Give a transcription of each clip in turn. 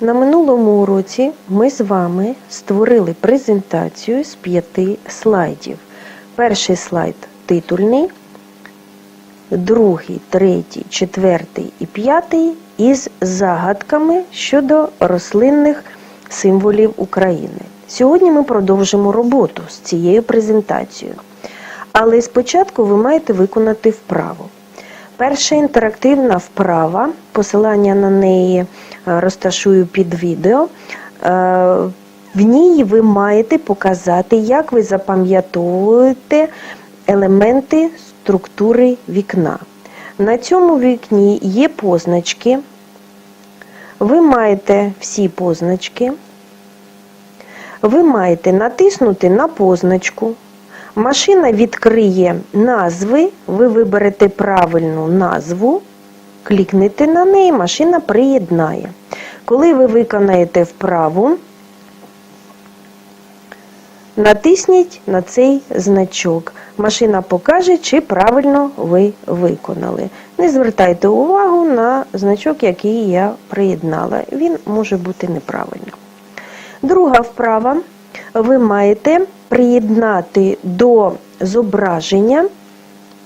На минулому уроці ми з вами створили презентацію з п'яти слайдів. Перший слайд титульний, другий, третій, четвертий і п'ятий із загадками щодо рослинних символів України. Сьогодні ми продовжимо роботу з цією презентацією. Але спочатку ви маєте виконати вправу. Перша інтерактивна вправа, посилання на неї е, розташую під відео. Е, В ній ви маєте показати, як ви запам'ятовуєте елементи структури вікна. На цьому вікні є позначки. Ви маєте всі позначки. Ви маєте натиснути на позначку. Машина відкриє назви, ви виберете правильну назву, клікнете на неї, машина приєднає. Коли ви виконаєте вправу, натисніть на цей значок. Машина покаже, чи правильно ви виконали. Не звертайте увагу на значок, який я приєднала. Він може бути неправильним. Друга вправа. Ви маєте приєднати до зображення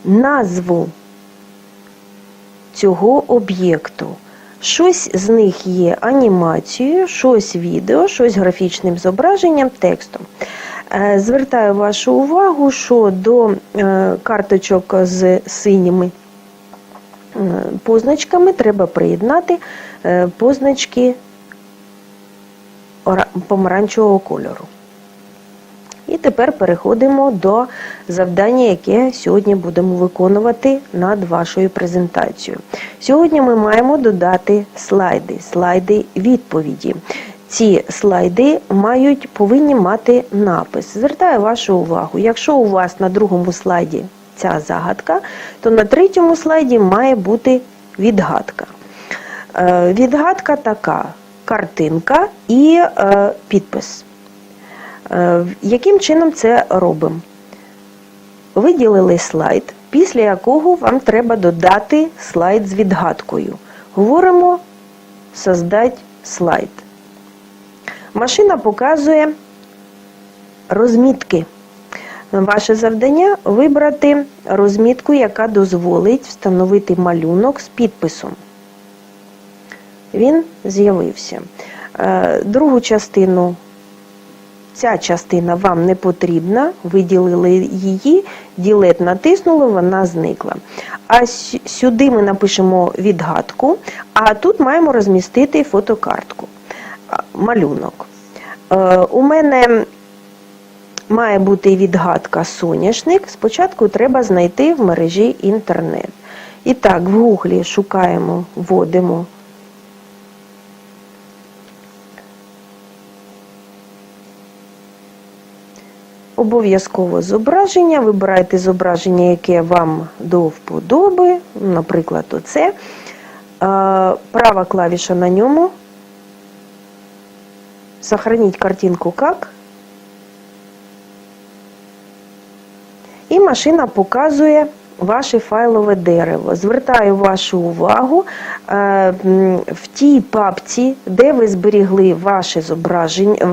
назву цього об'єкту. Щось з них є анімацією, щось відео, щось графічним зображенням, текстом. Е, Звертаю вашу увагу, що до е, карточок з синіми е, позначками треба приєднати позначки помаранчевого кольору. І тепер переходимо до завдання, яке сьогодні будемо виконувати над вашою презентацією. Сьогодні ми маємо додати слайди, слайди відповіді. Ці слайди мають, повинні мати напис. Звертаю вашу увагу, якщо у вас на другому слайді ця загадка, то на третьому слайді має бути відгадка. Е, Відгадка така: картинка і е, підпис. Е, Яким чином це робимо? Виділили слайд, після якого вам треба додати слайд з відгадкою. Говоримо создать слайд. Машина показує розмітки. Ваше завдання вибрати розмітку, яка дозволить встановити малюнок з підписом. Він з'явився. Е, Другу частину Ця частина вам не потрібна, виділили її, ділет натиснули, вона зникла. А сюди ми напишемо відгадку, а тут маємо розмістити фотокартку, малюнок. Е, У мене має бути відгадка соняшник. Спочатку треба знайти в мережі інтернет. І так, в гуглі шукаємо, вводимо Обов'язково зображення. Вибирайте зображення, яке вам до вподоби, наприклад, оце. Е, Права клавіша на ньому. Сохраніть картинку як. І машина показує ваше файлове дерево. Звертаю вашу увагу е, в тій папці, де ви зберігли ваше зображення,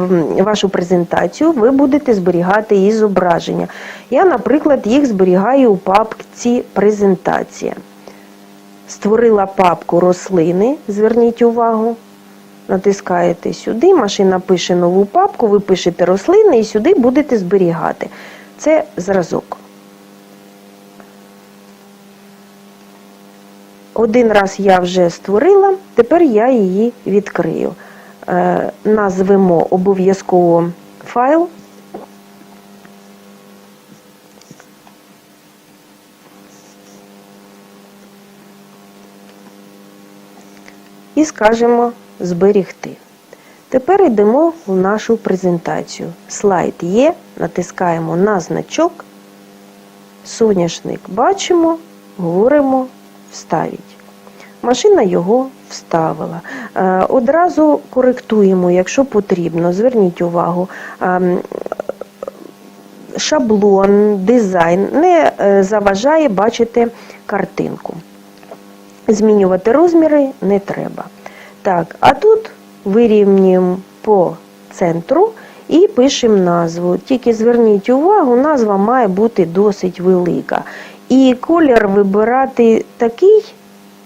вашу презентацію, ви будете зберігати і зображення. Я, наприклад, їх зберігаю у папці презентація. Створила папку рослини, зверніть увагу. Натискаєте сюди, машина пише нову папку, ви пишете рослини і сюди будете зберігати. Це зразок. Один раз я вже створила, тепер я її відкрию. Е, назвемо обов'язково файл. І скажемо зберігти. Тепер йдемо в нашу презентацію. Слайд є, натискаємо на значок, соняшник бачимо, говоримо вставіть. Машина його вставила. Е, Одразу коректуємо, якщо потрібно. Зверніть увагу. ем, Шаблон, дизайн не е, заважає бачити картинку. Змінювати розміри не треба. Так, а тут вирівнюємо по центру і пишемо назву. Тільки зверніть увагу, назва має бути досить велика. І колір вибирати такий,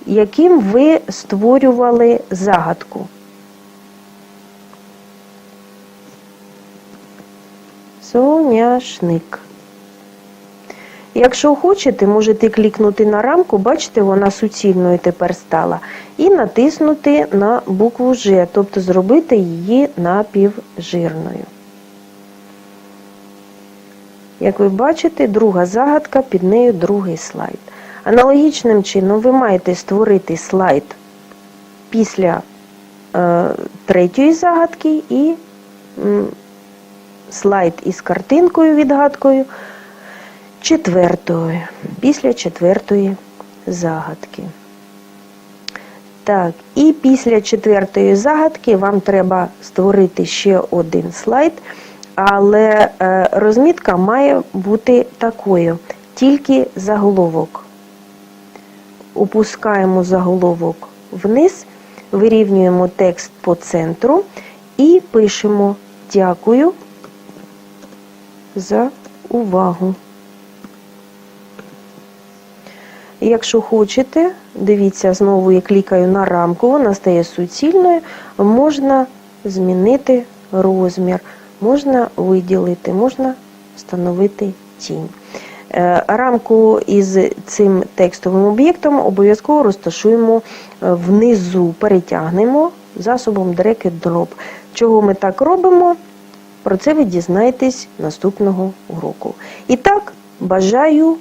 яким ви створювали загадку. Соняшник. Якщо хочете, можете клікнути на рамку, бачите, вона суцільною тепер стала, і натиснути на букву Ж, тобто зробити її напівжирною. Як ви бачите, друга загадка, під нею другий слайд. Аналогічним чином ви маєте створити слайд після е, третьої загадки і м, слайд із картинкою відгадкою четвертої, після четвертої загадки. Так, і після четвертої загадки вам треба створити ще один слайд, але е, розмітка має бути такою, тільки заголовок. Опускаємо заголовок вниз, вирівнюємо текст по центру і пишемо Дякую за увагу. Якщо хочете, дивіться, знову я клікаю на рамку, вона стає суцільною, можна змінити розмір, можна виділити, можна встановити тінь. Е, Рамку із цим текстовим об'єктом обов'язково розташуємо е, внизу, перетягнемо засобом Drag and Drop. Чого ми так робимо? Про це ви дізнаєтесь наступного уроку. І так, бажаю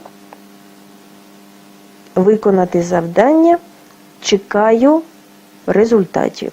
виконати завдання. Чекаю результатів.